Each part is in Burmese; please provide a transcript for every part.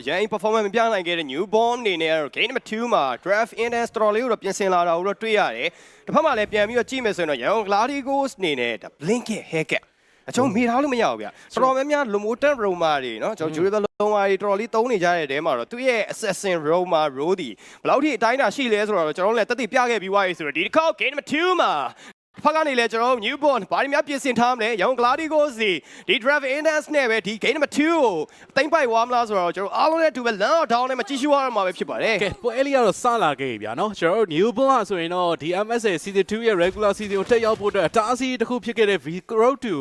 အရင် performance မပြနိုင်ခဲ့တဲ့ new born အနေနဲ့ကတော့ game number 2မှာ draft intense တော်လေးကိုတော့ပြင်ဆင်လာတာကိုတော့တွေ့ရတယ်။တစ်ဖက်မှာလည်းပြန်ပြီးတော့ကြည့်မယ်ဆိုရင်တော့ Young Gladigos အနေနဲ့ blinking haircut အချုံမိထားလို့မရဘူးဗျ။တော်တော်များများ low motor roma တွေနော်ကျွန်တော် jury လုံးဝတွေတော်တော်လေးသုံးနေကြတဲ့တဲမှာတော့သူ့ရဲ့ assassin roma road ဒီဘယ်လောက်ထိအတိုင်းတာရှိလဲဆိုတော့ကျွန်တော်တို့လည်းတက်တည်ပြခဲ့ပြီးွားရေးဆိုတော့ဒီတစ်ခေါက် game number 2မှာ ဖက်ကနေလဲကျွန်တော်တို့ newborn ဘာတွေများပြင်ဆင်ထားမလဲရောင် Gladiators စီဒီ draft index နဲ့ပဲဒီ game number 2ကိုတိမ့်ပိုက်သွားမလားဆိုတော့ကျွန်တော်အားလုံးနဲ့အတူပဲ land down နဲ့မကြည့်ရှုရမှာပဲဖြစ်ပါတယ်ကဲပွဲလေးကတော့စလာခဲ့ပြီဗျာနော်ကျွန်တော်တို့ new born ဆိုရင်တော့ဒီ MSA season 2ရဲ့ regular season ကိုတက်ရောက်ဖို့အတွက်အတားအဆီးတစ်ခုဖြစ်ခဲ့တဲ့ V Road to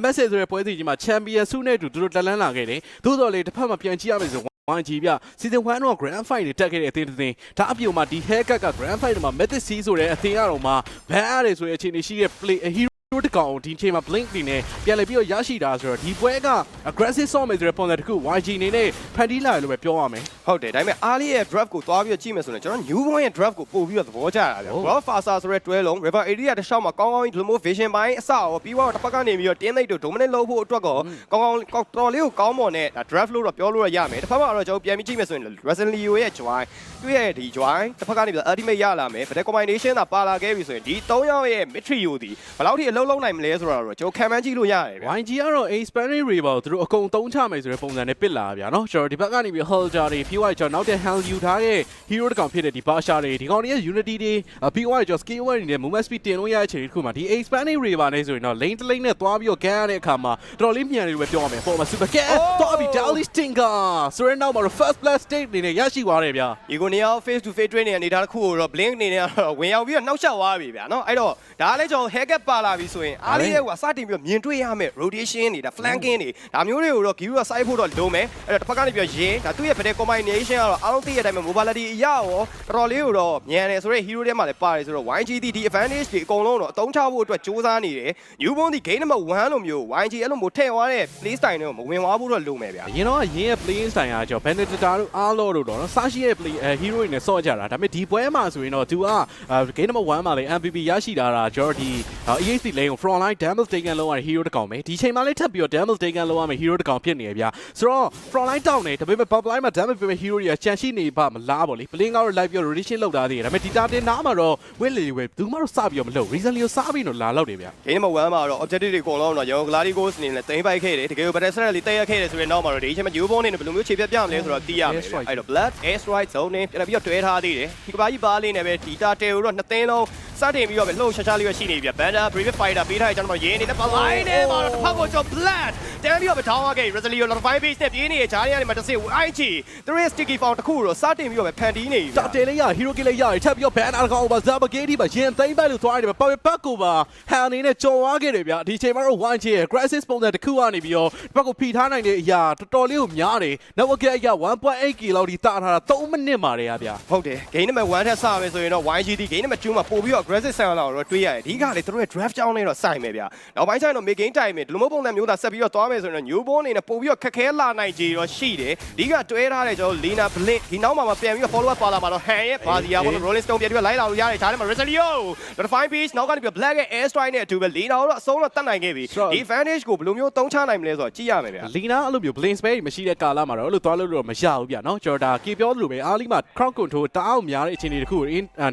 MSA ဆိုတဲ့ပွဲစဉ်ကြီးမှာ champion ဆုနဲ့အတူသူတို့တက်လန်းလာခဲ့တယ်သို့တော်လေတစ်ဖက်မှာပြန်ကြည့်ရမယ်ဆို 1 G ပြ season 1တော့ grand fight တွေတက်ခဲ့တဲ့အသင်းတစ်သင်းဒါအပြုံမှာဒီ haircut က grand fight တွေမှာ Mythic C ဆိုတဲ့အသင်းအတော်မှာ ban ရတယ်ဆိုတဲ့အခြေအနေရှိတဲ့ play a hero တို့တကောင်ဒီအချိန်မှာ blink နေနဲ့ပြန်လည်ပြီးတော့ရရှိတာဆိုတော့ဒီပွဲက aggressive ဆော့မယ်ဆိုတဲ့ပုံစံတစ်ခု YG အနေနဲ့ဖန်တီးလာတယ်လို့ပဲပြောရမယ် ဟုတ်တယ်ဒါပေမဲ့အားလေးရဲ့ draft ကိုသွားပြီးတော့ကြည့်မယ်ဆိုရင်ကျွန်တော် new born ရဲ့ draft ကိုပို့ပြီးတော့သဘောကျတာဗျဟုတ် World Fasa ဆိုတဲ့တွဲလုံး river area တစ်လျှောက်မှာကောင်းကောင်းကြီးဒီလိုမျိုး vision ပိုင်းအစရောပြီးတော့တစ်ဖက်ကနေပြီးတော့ team mate တို့ dominate လုပ်ဖို့အတွက်ကောကောင်းကောင်းကောင်းတော်လေးကိုကောင်းမွန်တဲ့ဒါ draft လို့တော့ပြောလို့ရရမယ်တစ်ဖက်မှာတော့ကျွန်တော်ပြန်ပြီးကြည့်မယ်ဆိုရင် Resident Leo ရဲ့ join သူ့ရဲ့ဒီ join တစ်ဖက်ကနေပြီးတော့ ultimate ရလာမယ် but combination သာပါလာခဲ့ပြီဆိုရင်ဒီ၃ယောက်ရဲ့ mitrio ဒီဘယ်လောက်ထိအလုံးလုံးနိုင်မလဲဆိုတော့ကျွန်တော်ခံမှန်းကြည့်လို့ရတယ်ဗျ YG ကတော့ A Spanish Rival သူတို့အကုန်သုံးချမယ်ဆိုတဲ့ပုံစံနဲ့ပစ်လာဗျာနော်ကျွန်တော်ဒီဘက်ကနေပြီး Holder တွေ PY ကျွန်တော်နောက်တဲ့ Hand ယူထားတဲ့ Hero တစ်ကောင်ဖြစ်တဲ့ဒီ Basha တွေဒီကောင်တွေရဲ့ Unity တွေ PY ကျွန်တော် Skill 1တွေနဲ့ Movement Speed တင်လို့ရတဲ့ချိန်တစ်ခုမှာဒီ A Spanish Rival နဲ့ဆိုရင်တော့ lane တစ် lane နဲ့သွားပြီးတော့ gan ရတဲ့အခါမှာတော်တော်လေးမြန်တယ်လို့ပဲပြောရမယ်ပေါ်မှာ Super Gan သွားပြီး Dali Stinker ဆိုရင်တော့မှာ First Blast State အနေနဲ့ရရှိသွားတယ်ဗျာဒီကိုနေရာ face to face training အနေထားတစ်ခုကိုတော့ blink အနေနဲ့ကတော့ဝင်ရောက်ပြီးတော့နှောက်ယှက်သွားပြီဗျာနော်အဲ့တော့ဒါလည်းကျွန်တော် haircut ပါလာပြီဆိုရင်အားလေးရဲ့ကစတင်ပြီးတော့မြင်တွေ့ရမယ် rotation တွေဒါ flanking တွေဒါမျိုးတွေကိုတော့ give က side ဖို့တော့လုံးမယ်အဲ့တော့တစ်ဖက်ကနေပြီးတော့ရင်ဒါသူ့ရဲ့ better combination ကတော့အားလုံးသိရတဲ့အတိုင်းပဲ mobility အရရောတော်တော်လေးကိုတော့မြန်တယ်ဆိုတော့ hero ထဲမှာလည်းပါတယ်ဆိုတော့ YGT ဒီ advantage တွေအကုန်လုံးတော့အသုံးချဖို့အတွက်စူးစမ်းနေတယ် new bone ဒီ game number 1လိုမျိုး YG အဲ့လိုမျိုးထည့်သွားတဲ့ play style တွေကိုမဝင်သွားဖို့တော့လုံးမယ်ဗျာအရင်တော့ရင်းရဲ့ playing style ကကျွန်တော် Benedicta တို့အားလို့တို့တော့နော်စားရှိရဲ့ play အဲ hero တွေနဲ့ဆော့ကြတာဒါပေမဲ့ဒီပွဲမှာဆိုရင်တော့သူက game number 1မှာလည်း MVP ရရှိတာကကျွန်တော်ဒီ EXC lane ကို front line damage taken လောက်ရတဲ့ hero တစ်ကောင်ပဲဒီချိန်မှာလည်းထပ်ပြီးတော့ damage taken လောက်ရမယ့် hero တစ်ကောင်ဖြစ်နေရဗျာဆိုတော့ front line တောင်းနေဒါပေမဲ့ top line မှာ damage ပေးမဲ့ hero တွေကချန်ရှိနေပါမလားပေါ့လေ playing ကတော့ live ပြီး rotation လောက်ထားသေးတယ်ဒါပေမဲ့ဒီတာတင်နားမှာတော့ win လေဝယ်ဘူးမှတော့စပြီးတော့မလုပ် reason လေးကိုစားပြီးတော့လာလောက်တယ်ဗျာ game number 1မှာတော့ objective တွေအကုန်လုံးတော့ရော Gladiators အနေနဲ့တင်ပိုက်ခဲ့တယ်တကယ်ကို battle set လေးတက်ရခဲ့တယ်ဆိုရင်တော့မှာတော့ဒီအချိန်မှာ new bone အနေနဲ့ဘယ်လိုမျိုးခြေပြတ်ပြမလဲဆိုတော့သိရမယ်ဗျအဲ့တော့ blood air strike zone နဲ့ပြန်ပြီးတော့တွဲထားသေးတယ်ဒီကဘာကြီးပါလေးနဲ့ပဲဒီတာတဲကိုတော့နှစ်သိန်းလုံး စတင်ပြီးတော့ပဲလှုပ်ရှားရှားလေးပဲရှိနေပြီ banda brave fighter ပေးထားတဲ့ကျွန်တော်ရင်းနေတဲ့ line နဲ့မှာတော့တစ်ဖက်ကိုကျွန်တော် blood တန်းပြီးတော့ပဲထောင်းသွားခဲ့ Resilio lot 5 base နဲ့ပြေးနေတဲ့ဂျားတွေကနေမှတစ်စစ် IG သူတို့ရဲ့ sticky found တစ်ခုကိုတော့စတင်ပြီးတော့ပဲဖန်တီးနေပြီတာတယ်လေးရ hero kill လေးရတယ်ထပ်ပြီးတော့ ban အကောင်ပါဇာဘဂေးဒီပါရင်သိမ့်ပိုက်လို့သွားရတယ်ပါပပတ်ကိုပါဟန်အနေနဲ့ကြော်သွားခဲ့တယ်ဗျာဒီချိန်မှာတော့ 1J ရဲ့ crisis ပုံစံတစ်ခုကနေပြီးတော့ဘက်ကိုဖိထားနိုင်တဲ့အရာတော်တော်လေးကိုများတယ် network အရာ 1.8k လောက်ဒီတာထားတာ3မိနစ်မှာတည်းဗျာဟုတ်တယ် game number 1ထက်စမယ်ဆိုရင်တော့ YGT game number 2မှာပို့ပြီးတော့ aggressive ဆန်လာတော့တွေးရတယ်အဓိကလေသူတို့ရဲ့ draft ကြောင်းလေးတော့စိုက်မယ်ဗျာနောက်ပိုင်းကျရင်တော့ mid game time မှာဒီလိုမျိုးပုံစံမျိုးသာဆက်ပြီးတော့သွားမယ်ဆိုရင်တော့ new born အနေနဲ့ပို့ပြီးတော့ခက်ခဲလာနိုင်ကြတော့ရှိတယ်အဓိကတွဲထားတဲ့ကျွန်တော် Lena Blink ဒီနောက်မှာမှပြန်ပြီးတော့ follow up ပါလာမှာတော့ Han ရဲ့ Bazia ပေါ့ Rolling Stone ပြန်ပြီးတော့လိုက်လာလို့ရတယ်ဒါနဲ့မှာ Resilio Define Beast နောက်ကနေပြီး Black ရဲ့ Air Strike နဲ့အတူပဲ Lena တော့အဆုံးတော့တတ်နိုင်ခဲ့ပြီဒီ advantage ကိုဘယ်လိုမျိုးတုံးချနိုင်မလဲဆိုတော့ကြည့်ရမယ်ဗျာလီနာအဲ့လိုမျိုး blink space မရှိတဲ့ကာလမှာတော့အဲ့လိုသွားလို့တော့မရဘူးဗျာနော်ကျွန်တော်ဒါကေပြောသလိုပဲအားလီမှာ crowd control တအားများတဲ့အခြေအနေတစ်ခုကို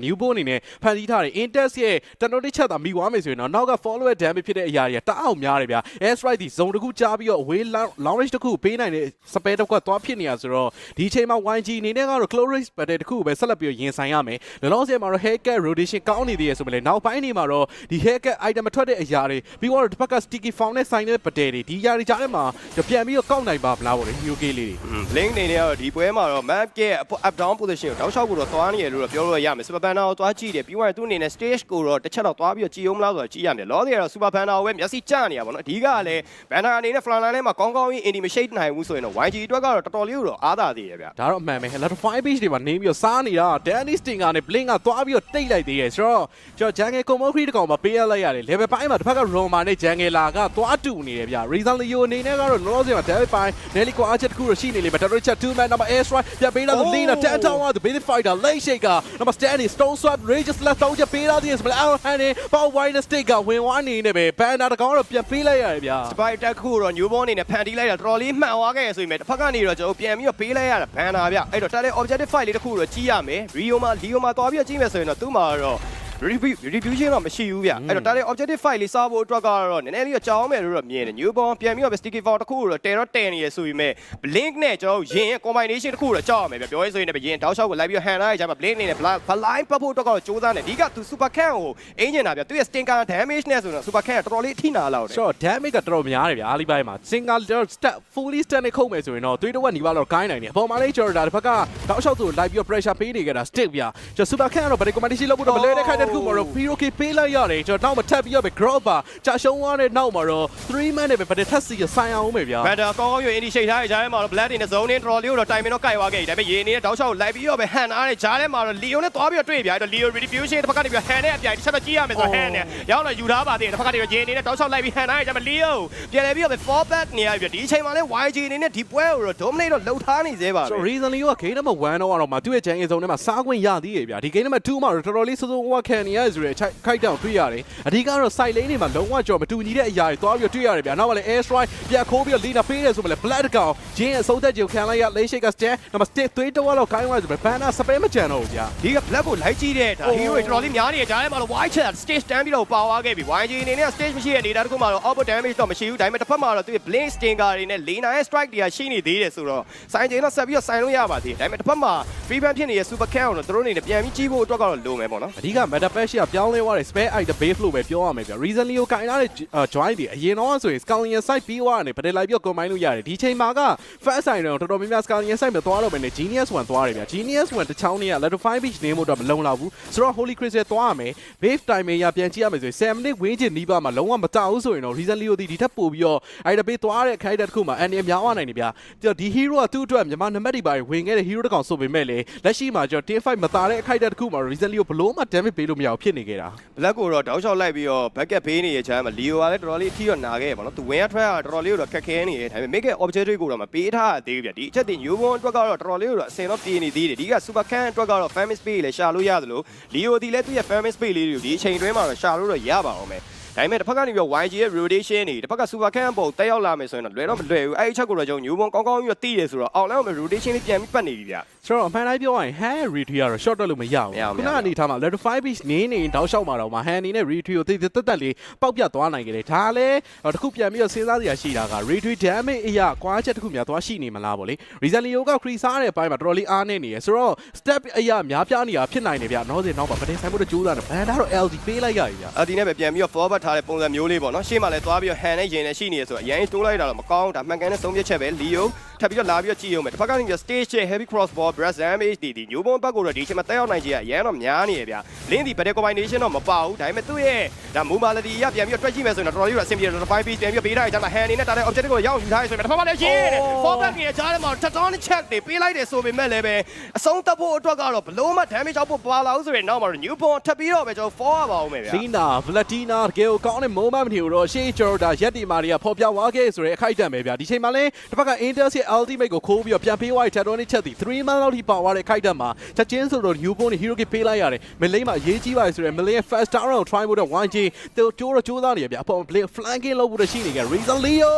new born အနေနဲ့ဖန်တီးထားတယ် intex ရဲ့တနော်တစ်ချက်သာမိသွားမယ်ဆိုရင်တော့နောက်က follower damage ဖြစ်တဲ့အရာတွေကတအားများတယ်ဗျာ air strike ဒီ zone တစ်ခုကြားပြီးတော့ away long range တစ်ခုပေးနိုင်တဲ့ spare တစ်ခုကသွားဖြစ်နေတာဆိုတော့ဒီအချိန်မှာ YG အနေနဲ့ကတော့ close range battle တစ်ခုကိုပဲဆက်လက်ပြီးရင်ဆိုင်ရမယ်လောလောဆယ်မှာတော့ haircut rotation ကောင်းနေသေးရဆိုပေမဲ့နောက်ပိုင်းနေမှာတော့ဒီ haircut item မထွက်တဲ့အရာတွေပြီးတော့တစ်ဖက်က sticky found နဲ့ဆိုင်တဲ့ battle တွေဒီຢာတွေကြားထဲမှာပြန်ပြီးတော့ကောက်နိုင်ပါမလားဗောလေ UK လေးတွေ link အနေနဲ့ကတော့ဒီပွဲမှာတော့ map ရဲ့ up down position ကိုတောက်လျှောက်ကိုတော့သွားနေရလို့တော့ပြောလို့ရမယ် super panda ကိုသွားကြည့်တယ်ပြီးတော့သူ့အနေနဲ့ stage ကိုတော့တစ်ချက်တော့သွားပြီးတော့ကြည်အောင်မလားဆိုတော့ကြည့်ရမယ်လောဆယ်ကတော့ super panda ကိုပဲမျက်စိကျနေရပါတော့အဓိကလည်း panda အနေနဲ့ flan line ထဲမှာကောင်းကောင်းကြီး intimidate နိုင်ဘူးဆိုရင်တော့ YG အတွက်ကတော့တော်တော်လေးတော့အားသာသေးရဗျဒါတော့အမှန်ပဲ level 5 page တွေမှာနေပြီးတော့စားနေတာ Danny Stinger နဲ့ Blink ကသွားပြီးတော့တိတ်လိုက်သေးတယ်ဆိုတော့ကျွန်တော် Jungle Commocrity တကောင်မှာပေးရလိုက်ရတယ် level 5မှာတစ်ဖက်က Roma နဲ့ Jungle လာကသွားတူနေတယ်ဗျ Reason Leo အနေနဲ့ကတော့လောလောဆယ်မှာ David Pine Nelly ကိုအားချက်တစ်ခုတော့ရှိနေလိမ့်မယ် Double Chat 2 man number air strike ပြပေးလာတဲ့ Lina 10 town က the big fighter late shaker number Stanley Stone Swap Rages left တောင်းချက်ပေးပေးလာတဲ့ဆိုတော့အော်ဟန်နေပေါ့ဝိုင်းစတစ်ကဝင်ဝါနေနေပဲဘန်နာတကောင်တော့ပြန်ပေးလိုက်ရတယ်ဗျာစပိုက်တက်ခုတော့ new born အနေနဲ့ဖန်တီးလိုက်တာတော်တော်လေးမှန်သွားခဲ့ရဆိုရင်တစ်ဖက်ကနေတော့ကျွန်တော်ပြန်ပြီးတော့ပေးလိုက်ရတာဘန်နာဗျအဲ့တော့တာတဲ့ objective file လေးတစ်ခုတော့ကြီးရမယ် rio မှာ leo မှာတွားပြီးတော့ကြီးမယ်ဆိုရင်တော့သူ့မှာတော့ review review တော့မရှိဘူးဗျအဲ့တော့တာတဲ့ objective file လေးစားဖို့အတွက်ကတော့နည်းနည်းလေးတော့ကြောင်းမယ်လို့တော့မြင်တယ် new born ပြန်ပြီးတော့ sticky file တစ်ခုတော့တဲတော့တဲနေရဆိုပေမဲ့ blink နဲ့ကျွန်တော်တို့ရင် combination တစ်ခုတော့ကြောက်ရမယ်ဗျပြောရဆိုရင်လည်းရင်တောက်လျှောက်ကိုလိုက်ပြီးဟန်လာရကြမှာ blink နေနဲ့ blind ပတ်ဖို့အတွက်ကတော့စူးစမ်းတယ်အဓိကသူ super can ကိုအင်ဂျင်တာဗျသူရဲ့ stinker damage နဲ့ဆိုတော့ super can တော်တော်လေးအထိနာလောက်တယ်ဆိုတော့ damage ကတော်တော်များတယ်ဗျာအားလီပိုင်းမှာ single step fully step နဲ့ခုတ်မယ်ဆိုရင်တော့သွေးတော့နီးပါးတော့ကိုင်းနိုင်တယ်အပေါ်မှာလေးကျော်တာတစ်ဖက်ကတောက်လျှောက်သူလိုက်ပြီးတော့ pressure ပေးနေကြတာ stick ဗျာကျွန်တော် super can ကတော့ဗရီ commandation လုပ်ဖို့တော့မလဲတဲ့ခိုက်တဲ့တစ်ခုမှာတော့ hero k ပေးလိုက်ရတယ်ကျွန်တော်နောက်မှာထပ်ပြီးတော့ပဲ growth ပါကြာရှုံးသွားတဲ့နောက်မှာတော့3 man နဲ့ပဲဗရီထပ်စီရဆိုင်အောင်မယ်ဗျာဘတ်တာကောင်းကောင်းရွေး initiate ထားရကြရဲမှာတော့ black တွေနဲ့ zone နဲ့ trolley ကိုတော့တိုင်မင်တော့ကြိုက်သွားခဲ့ပြီဒါပေမဲ့ရေနေတဲ့တောက်လျှောက်လိုက်ပြီးတော့ပဲဟန်အားနဲ့ဂျားထဲမှာတော့ leo နဲ့သွားပြီးတော့တွေ့ပြအဲ့တော့ leo retribution တစ်ဖက်ကနေပြီးဟန်နဲ့အပြိုင်တစ်ချက်တော့ကြည့်ရမယ်ဆိုတော့ han နဲ့ရောက်တော့ယူထားပါသေးတယ်တစ်ဖက်ကနေရေနေတဲ့တောက်လျှောက်လိုက်ပြီးဟန်အားရကြမှာ leo ပြန်လဲပြီးတော့ပဲ fall back နေရပြီဒီအချိန်မှာလဲ YG အနေနဲ့ဒီပွဲကိုတော့ dominate တော့လှုပ်ထားနေသေးပါပဲဆို recently က game number 1တော့ကတော့မှသူ့ရဲ့ chain zone ထဲမှာစားခွင့်ရသေးရဲ့ဗျာဒီ game number 2မှာတော့တော်တော်လေးစိုးစိုးဝါခံနေရဆိုရယ်ခိုက်တောင်တွေ့ရတယ်အဓိကတော့ side lane တွေမှာလုံးဝကြော်မတူညီတဲ့အရာတွေသွားပြီးတွေ့ရတယ်ဗျာနောက်မှလည်း air strike ပြတ်ခိုးပြီးတော့ leader ပေးတယ်ဆိုမှလည်း black ကောင်ဂျင်းရဲ့အဆုံးသက်ကြီးကိုခံလိုက်ရ lane shake က stand နံပါတ်6သွေးတော့တော့ခိုင်းသွားဆိုပဲ banner spam မကြံတော့ဘူးဗျာဒီက black ကိုလိုက်ကြည့်တဲ့ဒါ hero တွေတော်တော်လေးများနေကြကြားထဲမှာတော့ white chat stage တန်းပြီးတော့ပါသွားခဲ့ပြီ YG အနေနဲ့ stage မရှိတဲ့ data တခုမှတော့ output damage တော့မရှိဘူးဒါပေမဲ့တစ်ဖက်မှာတော့သူရဲ့ blink stinger တွေနဲ့ lane ရဲ့ strike တွေကရှိနေသေးတယ်ဆိုတော့ဆိုင်ချိန်တော့ဆက်ပြီးတော့ဆိုင်လို့ရပါသေးတယ်ဒါပေမဲ့တစ်ဖက်မှာ free ban ဖြစ်နေတဲ့ super can ကိုတော့သူတို့အနေနဲ့ပြန်ပြီးကြီးဖို့အတွက်ကတော့လိုမယ်ပေါ့နော်အဓိက meta patch ကပြောင်းလဲသွားတယ် spare item base လို့ပဲပြောရမယ်ဗျ recently ကိုကင်လာတဲ့ join တွေအရင်တော့ဆိုရင် scouting site ပြီးသွားတယ်ပတယ်လိုက်ပြီး combine လို့ရတယ်ဒီချိန်မှာက first site တော့တော်တော်များများ scouting site မသွားတော့ဘဲနဲ့ genius one သွားတယ်ဗျ genius one တစ်ချောင်းနေက level 5 beach နေမှုတော့မလုံလောက်ဘူးဆိုတော့ holy crystal သွားရမယ် wave timing ရပြန်ကြည့်ရမယ်ဆိုရင်7 minute ဝင်းချင်နီးပါးမှာလုံးဝမတောက်ဘူးဆိုရင်တော့ recently ကိုဒီဒီထက်ပိုပြီးတော့ item base သွားတဲ့ခိုက်တဲ့တစ်ခုမှာအန်ဒီများသွားနိုင်တယ်ဗျဒီ hero ကသူ့အတွက်မြန်မာနံပါတ်တွေပါဝင်ခဲ့တဲ့ hero တစ်ကောင်ဆိုပေမဲ့လေလက်ရှိမှာကျွန်တော် team fight မသားတဲ့အခိုက်တဲ့တစ်ခုမှာ recently ကိုဘလို့မှ damage ပေးလို့မရဘူးဖြစ်နေခဲ့တာ black ကိုတော့တောက်လျှောက်လိုက်ပြီးတော့ backup ဘေးနေရချမ်းမှာ leo ကလည်းတော်တော်လေးအထီးတော့နာခဲ့ပေါ့နော်သူဝင်ရထွက်ရတော်တော်လေးတော့ခက်ခဲနေတယ်ဒါပေမဲ့ make objective ကိုတော့မပေးထားသေးဘူးဗျဒီအချက်တင် new born အတွက်ကတော့တော်တော်လေးတော့အစင်တော့ပြေနေသေးတယ်ဒီက super can အတွက်ကတော့ famous space လည်းရှာလို့ရတယ်လို့ leo ဒီလည်းသူ့ရဲ့ famous space လေးတွေကိုဒီအချိန်တွင်းမှာတော့ရှာလို့တော့ရပါအောင်မယ် ဒါပေမဲ့တစ်ဖက်ကနေပြီးတော့ YG ရဲ့ rotation တွေတစ်ဖက်က super can ပုံတက်ရောက်လာမယ်ဆိုရင်တော့လွယ်တော့မလွယ်ဘူးအဲ့ဒီချက်ကိုတော့ကျွန်တော် new born ကောင်းကောင်းပြီးတော့သိတယ်ဆိုတော့အောင်လည်း rotation လေးပြန်ပြီးပတ်နေပြီဗျဆိုတော့အမှန်တိုင်းပြောရရင် hand retreat ကတော့ short တက်လို့မရဘူးမရဘူးခုနအနေထားမှာ level 5 beach နင်းနေတောက်လျှောက်မှာတော့မှ hand အနေနဲ့ retreat ကိုတိတိတက်တက်လေးပေါက်ပြတ်သွားနိုင်ကြတယ်ဒါလည်းတခုပြန်ပြီးတော့စဉ်းစားစရာရှိတာက retreat damage အရာကွာချက်တခုများသွားရှိနေမလားပေါ့လေ recently က crease စားတဲ့အပိုင်းမှာတော်တော်လေးအားနေနေရယ်ဆိုတော့ step အရာများပြားနေတာဖြစ်နိုင်တယ်ဗျနောက်စဉ်နောက်မှာပတင်ဆိုင်ဖို့တော့ကြိုးစားတယ်ဘန်ဒါတော့ LD ပေးလိုက်ရပြီဗျအဒီနဲ့ပဲပြန်ပြီးတော့ forward ထားတဲ့ပုံစံမျိုးလေးပေါ့နော်ရှေ့မှာလည်းသွားပြီးတော့ hand နဲ့ရင်နဲ့ရှိနေရဆိုတော့အရင်တိုးလိုက်တာတော့မကောင်းဒါမှန်ကန်တဲ့ဆုံးဖြတ်ချက်ပဲ Leo ထပ်ပြီးတော့လာပြီးတော့ကြည့်အောင်မယ်တစ်ဖက်ကနေပြီး stage ရဲ့ heavy crossbar breast damage ဒီဒီ newborn ဘက်ကိုတော့ဒီအချိန်မှာတက်ရောက်နိုင်ကြီးကအရင်တော့များနေရဗျ link ဒီ battle combination တော့မပါဘူးဒါပေမဲ့သူ့ရဲ့ဒါ mobility ရပြန်ပြီးတော့တွက်ကြည့်မယ်ဆိုရင်တော့တော်တော်လေးတော့အဆင်ပြေတယ်5 piece ပြန်ပြီးတော့ပေးထားကြမှာ hand နဲ့တာတဲ့ objective ကိုရောက်ယူထားရဆိုရင်တစ်ဖက်မှာလည်းရှင်းတယ် forward ကြီးရဲ့ကြားထဲမှာ tectonic check တွေပေးလိုက်တယ်ဆိုပေမဲ့လည်းပဲအဆုံးသတ်ဖို့အတွက်ကတော့ဘလို့မှ damage အောက်ဖို့ပါလာဘူးဆိုရင်နောက်မှာတော့ newborn ထပ်ပြီးတော့ပဲကျွန်တော် fall ရပါအောင်မယ်ဗျလီနာဗလက်တီနာတကယ်ကိုကောင်းတဲ့ moment မထီဘူးတော့ရှေးကျော်တာရက်တီမာတွေကဖော်ပြသွားခဲ့ဆိုရဲအခိုက်အတန့်ပဲဗျာဒီချိန်မှာလဲတစ်ဖက်က Intel ရဲ့ ultimate ကိုခိုးပြီးတော့ပြန်ပေးသွားတဲ့ Titanic ချက်သည်3 man လောက်ထိပါသွားတဲ့အခိုက်အတန့်မှာချက်ချင်းဆိုတော့ new bone hero ကပေးလိုက်ရတယ်မလိမ့်မှာရေးကြီးပါဆိုရဲမလိမ့် first down ကို try ဖို့တော့ 1G တိုးတိုးတော့ကြိုးစားနေရဗျာအပေါ် play flanking လုပ်ဖို့တော့ရှိနေကြ reason leo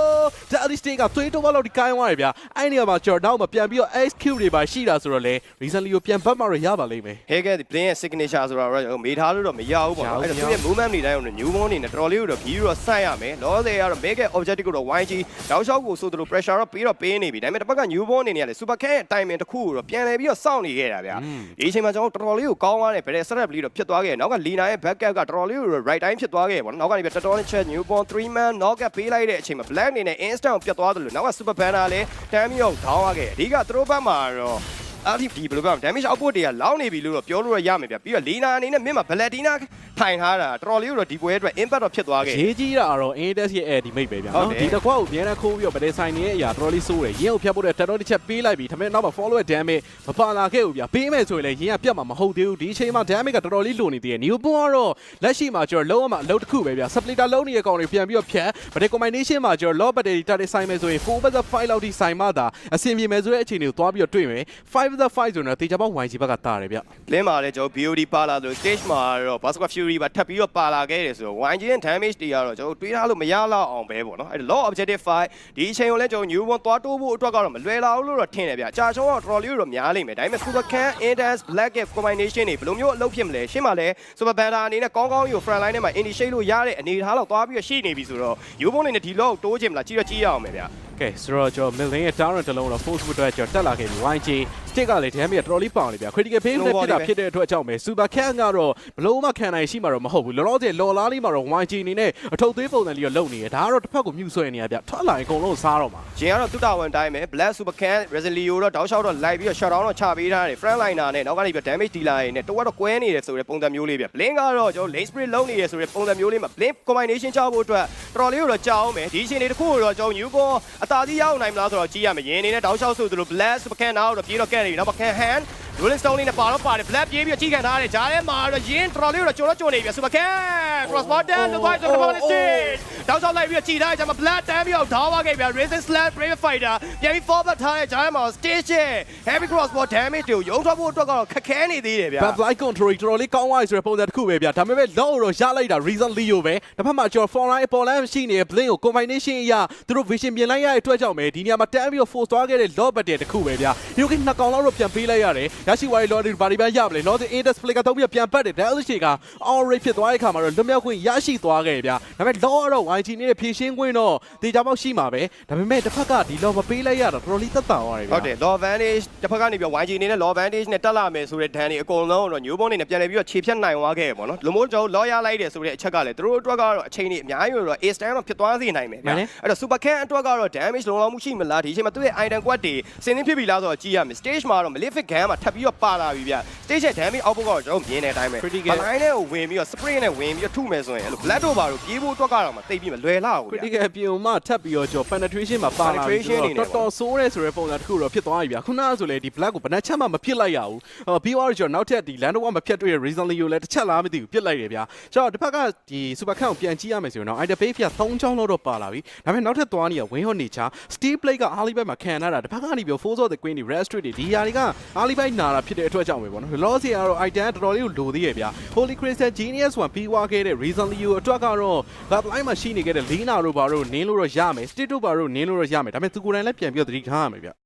daddy stick ကသွေးတော့လောက်ဒီကိုင်းသွားရဗျာအဲ့နေရာမှာကျော်နောက်မှာပြန်ပြီးတော့ XQ တွေပါရှိတာဆိုတော့လေ reason leo ပြန်ဘတ်မှာတော့ရပါလိမ့်မယ်ဟဲကဲဒီ blink ရဲ့ signature ဆိုတာတော့မေးထားလို့တော့မရဘူးပေါ့နော်မရအဲ့ဘူးတော့သူ့ရဲ့ movement တွေတိုင်းကို new born အနေနဲ့တော်တော်လေးကိုတော့ view တော့စိုက်ရမယ်လောဆယ်ကတော့ make ရဲ့ objective ကိုတော့ YG တောက်လျှောက်ကိုဆိုသလို pressure တော့ပြီးတော့ပေးနေပြီဒါပေမဲ့တစ်ပတ်က new born အနေနဲ့ကလည်း super can ရဲ့ timing တစ်ခုကိုတော့ပြန်လည်ပြီးတော့စောင့်နေခဲ့တာဗျာဒီအချိန်မှာကျွန်တော်တော်တော်လေးကိုကောင်းသွားတယ်ဗတဲ့ setup လေးတော့ဖြစ်သွားခဲ့နောက်က Lina ရဲ့ backup ကတော်တော်လေးကို right time ဖြစ်သွားခဲ့ပေါ့နော်နောက်ကနေပြီးတော်တော်လေး check new born 3 man knock ပေးလိုက်တဲ့အချိန်မှာ black အနေနဲ့ instant ပြတ်သွားတယ်လို့နောက်က super banner လည်းတမ်းပြီးတော့ခေါင်းသွားခဲ့အဓိကသူတို့ဘက်မှာတော့ အဲ့ဒီဒီဘယ်လိုပြောမလဲ damage output တွေကလောင်းနေပြီလို့တော့ပြောလို့ရရမယ်ဗျပြီးတော့လီနာအနေနဲ့မြင့်မှာ Valentina ထိုင်ထားတာတော်တော်လေးတော့ဒီပွဲအတွက် impact တော့ဖြစ်သွားခဲ့ရေးကြီးတာကတော့ Index ရဲ့ Eddie Mate ပဲဗျာဟုတ်နော်တယ်ဒီတစ်ခွက်ကိုအများနဲ့ခိုးပြီးတော့ဗတဲ့ဆိုင်နေရဲ့အရာတော်တော်လေးစိုးတယ်ရင်းကိုဖျက်ဖို့တဲ့တက်တော့တစ်ချက်ပေးလိုက်ပြီးဒါပေမဲ့နောက်မှာ follow damage မပါလာခဲ့ဘူးဗျာပေးမယ်ဆိုရင်လည်းရင်းကပြတ်မှာမဟုတ်သေးဘူးဒီအချိန်မှာ damage ကတော်တော်လေးလိုနေသေးတယ် New Born ကတော့လက်ရှိမှာကျွန်တော်လုံးဝမအလုပ်တစ်ခုပဲဗျာ splitter လုံးနေတဲ့ကောင်တွေပြန်ပြီးတော့ဖြတ်ဗတဲ့ combination မှာကျွန်တော် low battery တက်တဲ့ဆိုင်မယ်ဆိုရင်4 versus 5လောက်ထိဆိုင်မှသာအဆင်ပြေမယ်ဆိုတဲ့အခြေအနေကိုသွားပြီးတော့တွေ့မယ်5 the fight ဆိုတော့တေချာပေါက် YG ဘက်ကတာတယ်ဗျလင်းမှာလည်းကျွန်တော် BOD ပါလာလို့ stage မှာတော့ Basket Fury ပါထပ်ပြီးတော့ပါလာခဲ့တယ်ဆိုတော့ YG ရဲ့ damage တွေကတော့ကျွန်တော်တွေးထားလို့မရလောက်အောင်ပဲပေါ့နော်အဲ့ law objective fight ဒီအချိန်ကိုလည်းကျွန်တော် new one သွားတိုးဖို့အတွက်ကတော့မလွယ်လာဘူးလို့တော့ထင်တယ်ဗျကြာချုံးတော့ trolley တော့များလိမ့်မယ်ဒါပေမဲ့ super can intense black gap combination တွေဘယ်လိုမျိုးအလုပ်ဖြစ်မလဲရှင်းမှာလဲ super banda အနေနဲ့ကောင်းကောင်းယူ front line ထဲမှာ initiate လို့ရတဲ့အနေအထားတော့သွားပြီးတော့ရှိနေပြီဆိုတော့ you bone နဲ့ဒီ law ကိုတိုးချင်မလားကြည့်တော့ကြည့်ရအောင်မယ်ဗျကဲဆိုတော့ကျွန်တော် Millen ရဲ့ down တစ်လုံးတော့ force အတွက်ကျွန်တော်တက်လာခဲ့ပြီ YG stick ကလည်း damage တော်တော်လေးပေါင်နေဗျ critical pain နဲ့ဖြစ်တာဖြစ်တဲ့အတွက်ကြောင့်ပဲ super can ကတော့ဘလို့မှခံနိုင်ရှိမှာတော့မဟုတ်ဘူးလောလောဆယ်လော်လားလေးမှာတော့ YG အနေနဲ့အထုပ်သွေးပုံစံလေးတော့လုံနေရဒါကတော့တစ်ဖက်ကိုမြူဆွဲနေရဗျထွက်လာရင်အကုန်လုံးစားတော့မှာဂျင်ကတော့သူတာဝန်တိုင်းပဲ Black Super Can Resilio တော့တောက်လျှောက်တော့လိုက်ပြီးတော့ shut down တော့ချပေးထားတယ် front liner နဲ့နောက်ကနေပြီး damage dealer တွေနဲ့တော့တော့ကွဲနေတယ်ဆိုတဲ့ပုံစံမျိုးလေးပြ Blink ကတော့ကျွန်တော် lane spray လုံးနေရဆိုတဲ့ပုံစံမျိုးလေးမှာ Blink combination ချဖို့အတွက်တော်တော်လေးကိုတော့ကြောက်အောင်မယ်ဒီအချိန်လေးတစ်ခုကိုတော့ကျွန်တော် New Ball အသာစီးရောက်နိုင်မလားဆိုတော့ကြည့်ရမယ်ရင်းနေတဲ့တောက်လျှောက်ဆိုသူတို့ Black Super Can နောက်တော့ပြေးတော့ကဲနေပြီနောက် Can Hand Rolling Stone လေးနဲ့ပါတော့ပါတယ် Black ပြေးပြီးကြီးခံထားတယ်ဂျားထဲမှာတော့ရင်းတော်တော်လေးကိုတော့ကျော်တော့ကျော်နေပြီ Super Can cross border လို့ပြောဆိုတော့ stage တောက်လျှောက်လိုက်ပြီးတော့ကြည်ထားကြမှာ Black တန်းပြီးတော့ဓာဝါခဲ့ပြီ Racing Slash Brave Fighter ပြန်ပြီး forward ထားတဲ့ဂျားထဲမှာ stage ရဲ့ heavy cross ball damage တွေကိုရုံထွက်ဖို့အတွက်ကတော့ခက်ခဲနေသေးတယ်ဗျာ back line control တော်တော်လေးကောင်းသွားပြီဆိုတဲ့ပုံစံတစ်ခုပဲဗျဒါပေမဲ့လော့တော့ရလိုက်တာ reason Leo ပဲတစ်ဖက်မှာကျွန်တော် for line ပေါ် line ရှိနေတဲ့ blink ကို combination အရသူတို့ vision ပြင်လိုက်ရတဲ့အတွက်ကြောင့်ပဲဒီနေရာမှာတန်းပြီးတော့ force သွားခဲ့တဲ့ lock back တစ်ခုပဲဗျ Yogi နှစ်ကောင်လောက်တော့ပြန်ပေးလိုက်ရတယ်ရရှိသွားတဲ့ lock တွေဘာတွေပဲရမလဲ lock in display ကတော့ပြန်ပတ်တယ်ဒါအဲ့ဒီက all rate ဖြစ်သွားတဲ့ခါမှာတော့လွတ်မြောက်ခွင့်ရရှိသွားခဲ့ဗျဒါပေမဲ့ lock ကတော့ YG နဲ့ဖြည့်ရှင်းခွင့်တော့တေချာပေါက်ရှိမှာပဲဒါပေမဲ့တစ်ဖက်ကဒီ lock မပေးလိုက်ရတော့တော်တော်လေးသက်သာသွားတယ်ဗျဟုတ်တယ် law advantage တစ်ဖက်ကနေပြီး YG အနေနဲ့ law advantage နဲ့တက်လာမယ်ဆိုတဲ့ဒဏ်တွေအကုန်လုံးတော့ new bone အနေနဲ့ပြန်လည်ပြီးတော့ခြေဖြတ်နိုင်သွားခဲ့ပေါ့နော်လူမို့ကျွန်တော် law ရလိုက်တယ်ဆိုတဲ့အချက်ကလည်းသူတို့အတွက်ကတော့အချိန်ကြီးအများကြီးတော့ A stand တော့ဖြစ်သွားစေနိုင်မယ်ဗျာအဲ့တော့ super can အတွက်ကတော့ damage လုံလောက်မှုရှိမလားဒီအချိန်မှာသူ့ရဲ့ item quad တွေစင်းသင်းဖြစ်ပြီလားဆိုတော့ကြည့်ရမယ် stage မှာတော့ malefic gun မှာထပ်ပြီးတော့ပါလာပြီဗျ stage ရဲ့ damage output ကတော့ကျွန်တော်မြင်တဲ့အတိုင်းပဲ Critical line နဲ့ကိုဝင်ပြီးတော့ spray နဲ့ဝင်ပြီးတော့ထုမယ်ဆိုရင်အဲ့လို black တို့ပါတော့ပြေးဖို့အတွက်ကတော့မသိပြီးမလွယ်လောက်ဘူးဗျာ critical ပြုံမှထပ်ပြီးတော့ကျွန်တော် penetration မှာပါလာပြီဆို penetration အနေနဲ့တော့တော်တော်ဆိုးရဲဆိုတဲ့ပုံစံတစ်ခုတော့ဖြစ်သွားပြီဗျာခုနကဆိုလေဒီ black ကိုဘယ်နှချက်မှမဖြစ်လိုက်ရဘူးဟောပြီးတော့ကျွန်တော်နောက်ထပ်ဒီ land one မဖြတ်တွေ့တဲ့ reason လေးကိုလည်းတစ်ချက်လားမသိဘူးပြစ်လိုက်တယ်ဗျာကျွန်တော်တစ်ဖက်ကဒီ super count ကိုပြန်ကြည့်ရမယ်ဆိုရင်တော့ item pay ပြ3ချောင်းလောက်တော့ပါလာပြီဒါပေမဲ့နောက်ထပ်သွားနေရ win hot nature steel plate က ali ဘက်မှာခံရတာတစ်ဖက်ကနေပြီး force of the queen တွေ red street တွေဒီຢာတွေက ali ဘက်နာတာဖြစ်တဲ့အတွက်ကြောင့်ပဲပေါ့နော် loss ရကတော့ item တော်တော်လေးကိုလိုသေးရဲ့ဗျာ holy crystal genius one ပြီးွားခဲ့တဲ့ reason လေးကိုအတွက်ကတော့ back line မှာရှိနေခဲ့တဲ့ lina တို့ဘာတို့နင်းလို့တော့ရမယ် state တို့ဘာတို့နင်းလို့တော့ရမယ်ဒါပေမဲ့သူကိုယ်တိုင်လည်းပြန်ပြီးတော့သတိထားရမယ်ဗျ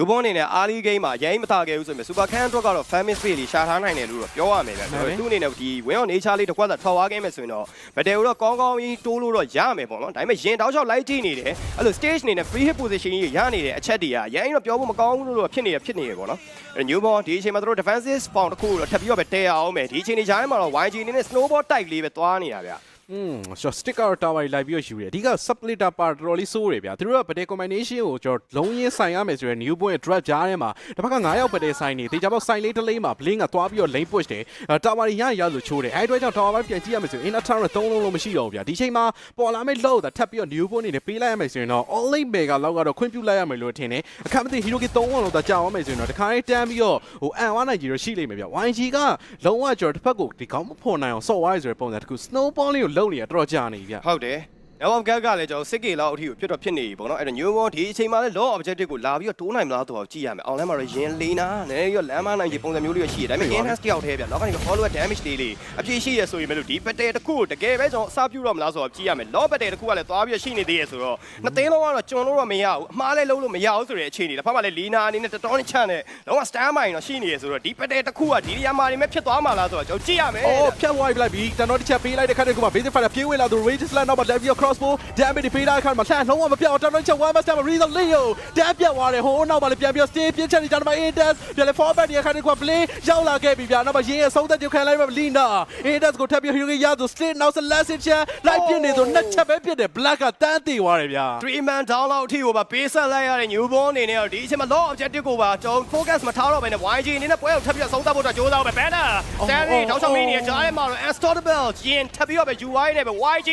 ယူဘွန်အနေနဲ့အာလီဂိမ်းမှာရိုင်းမထားခဲ့ဘူးဆိုရင်စူပါခန်အတွက်ကတော့ family space လေးရှာထားနိုင်တယ်လို့တော့ပြောရမယ်ဗျာကျွန်တော်သူ့အနေနဲ့ဒီ win on nature လေးတစ်ခွက်သာထော်သွားခဲ့မယ်ဆိုရင်တော့ဘယ်တယ်ကိုတော့ကောင်းကောင်းကြီးတိုးလို့တော့ရမယ်ပေါ့နော်ဒါပေမဲ့ရင်တောက်လျှောက်လိုက်ကြည့်နေတယ်အဲ့လို stage အနေနဲ့ free hit position ကြီးရနေတဲ့အချက်တွေကရိုင်းတော့ပြောဖို့မကောင်းဘူးလို့တော့ဖြစ်နေရဖြစ်နေရပေါ့နော်အဲ့ new ball ဒီအချိန်မှာတို့ defensive spawn တစ်ခုတော့ထပ်ပြီးတော့ပဲတဲရအောင်မယ်ဒီအချိန်ဒီကြားထဲမှာတော့ YG အနေနဲ့ snowball type လေးပဲသွားနေတာဗျာ อืมကျွန်တော် sticker တာဝါလိုက်ပြီးတော့ယူတယ်အဓိက splitter ပါတော်တော်လေးစိုးတယ်ဗျာသူတို့က battle combination ကိုကျွန်တော်လုံးရင်းဆိုင်ရမယ်ဆိုရယ် new point drop ကြားထဲမှာတစ်ဖက်က9ယောက် battle ဆိုင်နေတေချာပေါက်ဆိုင်လေးတစ်လေးမှာ blink ကသွားပြီးတော့ lane push တယ်တာဝါရရရဆိုချိုးတယ်အဲဒီအတွက်ကြောင့်တာဝါပိုင်းပြန်ကြည့်ရမယ်ဆို inner turn သုံးလုံးလုံးမရှိတော့ဘူးဗျာဒီချိန်မှာပေါ်လာမယ့်လောက်တာထပ်ပြီးတော့ new point နေနဲ့ပေးလိုက်ရမယ်ဆိုရင်တော့ all lane mega လောက်ကတော့ခွင့်ပြုလိုက်ရမယ်လို့ထင်တယ်အခက်မသိ hero kit 3ဝန်းလောက်တာကြာအောင်မယ်ဆိုရင်တော့တခါလေးတန်းပြီးတော့ဟိုအန်ဝါနိုင်ကြီးတော့ရှိလိမ့်မယ်ဗျာ YG ကလုံးဝကျွန်တော်တစ်ဖက်ကိုဒီကောင်းမဖော်နိုင်အောင်ဆော့ဝိုင်းဆိုတဲ့ပုံစံတစ်ခု snowball လေးကိုလုံနေရတော်တော်ကြာနေပြီဗျာဟုတ်တယ်။ Album Gag ကလည်းကျွန်တော်စစ်ကေလောက်အထိကိုဖြစ်တော့ဖြစ်နေပြီပေါ့နော်။အဲ့တော့ New Ball ဒီအချိန်မှာလည်း law objective ကိုလာပြီးတော့တိုးနိုင်မလားတော့ကြည့်ရမယ်။ online မှာတော့ရင်လေးနာနည်းနည်းရောလမ်းမနိုင်ကြီးပုံစံမျိုးလေးရရှိတယ်။ဒါပေမဲ့ enhance တယောက်တည်းဗျ။နောက်ကနေ follower damage လေးလေးအပြည့်ရှိရဆိုရင်မလို့ဒီ battle တစ်ခုကိုတကယ်ပဲကျွန်တော်အစားပြုတော့မလားဆိုတော့ကြည့်ရမယ်။ law battle တစ်ခုကလည်းသွားပြီးတော့ရှိနေသေးရဆိုတော့နှစ်သိန်းလုံးကတော့ကျွန်တော်တို့တော့မရဘူး။အမှားလည်းလုံးလို့မရဘူးဆိုတဲ့အခြေအနေ။တစ်ဖက်မှာလည်းလီနာအနေနဲ့တတော်နဲ့ချမ်းနဲ့လုံးဝ stand by တော့ရှိနေရဆိုတော့ဒီ battle တစ်ခုကဒီနေရာမှာနေမဲ့ဖြစ်သွားမှာလားဆိုတော့ကျွန်တော်ကြည့်ရမယ်။အော်ဖြတ်ဝိုင်းလိုက်ပြီတန်တော်တစ်ချက်ပေးလိုက်တဲ့ခါတည်းကမှ basic fighter ပြေးဝင်လာသူ rages land နောက်မှာ level crossbow damage တွေပေးလိုက်တဲ့ခါမှာလှန်လုံးဝမပြောင်းတန်တော်တစ်ချက် one master reason leo တက်ပြတ်သွားတယ်ဟိုနောက်မှာလည်းပြန်ပြီး stay ပြင်းချက်နေကြတယ်မှာ index ပြန်လေ forward ဒီခါတည်းက play ရောက်လာခဲ့ပြီဗျာနောက်မှာရင်းရဲ့ဆုံးသက်ကြခံလိုက်မှာ lina index ကိုထပ်ပြီး hero ရသူ slate နောက် last chat လိုက်ပြင်းနေဆိုနှစ်ချက်ပဲပြစ်တယ် black ကတန်းသေးသွားတယ်ဗျာ3 man down လောက်အထိကိုပါပေးဆက်လိုက်ရတဲ့ new born အနေနဲ့တော့ဒီအချိန်မှာ law objective ကိုပါကျွန်တော် focus မထားတော့ဘဲနဲ့ YG အနေနဲ့ပွဲကိုထပ်ပြီးဆုံးသတ်ဖို့အတွက်ကြိုးစားအောင်ပဲ banner stanley တောက်ချောင်းမင်းနေကြားထဲမှာတော့ unstoppable ဂျင်ထပ်ပြီးတော့ပဲ UI နဲ့ပဲ YG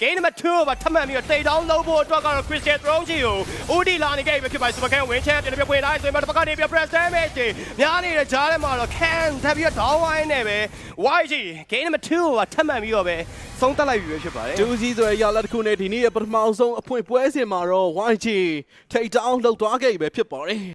game number 2ပါထပ်မှန်ပြီးတော့ take down လုပ်ဖို့အတွက်ကတော့ Christian Throne ကြီးကိုဦးတီလာနေခဲ့ပြီဖြစ်ပါ super can win champ ပြန်ပြီးဝင်လာဆိုရင်တော့တစ်ခါနေပြီး press damage တွေများနေတဲ့ကြားထဲမှာတော့ can ထပ်ပြီးတော့ down wine နဲ့ပဲ YG game number 2ကိုပါထပ်မှန်ပြီးတော့ပဲဆုံးသတ်လိုက်ပြီပဲဖြစ်ပါတယ်တူစီဆိုရရလက်တစ်ခုနဲ့ဒီနေ့ရဲ့ပထမဆုံးအဖွင့်ပွဲစဉ်မှာတော့ YG ထိတ်တောင်းလှုပ်သွားခဲ့ပြီပဲဖြစ်ပါတယ်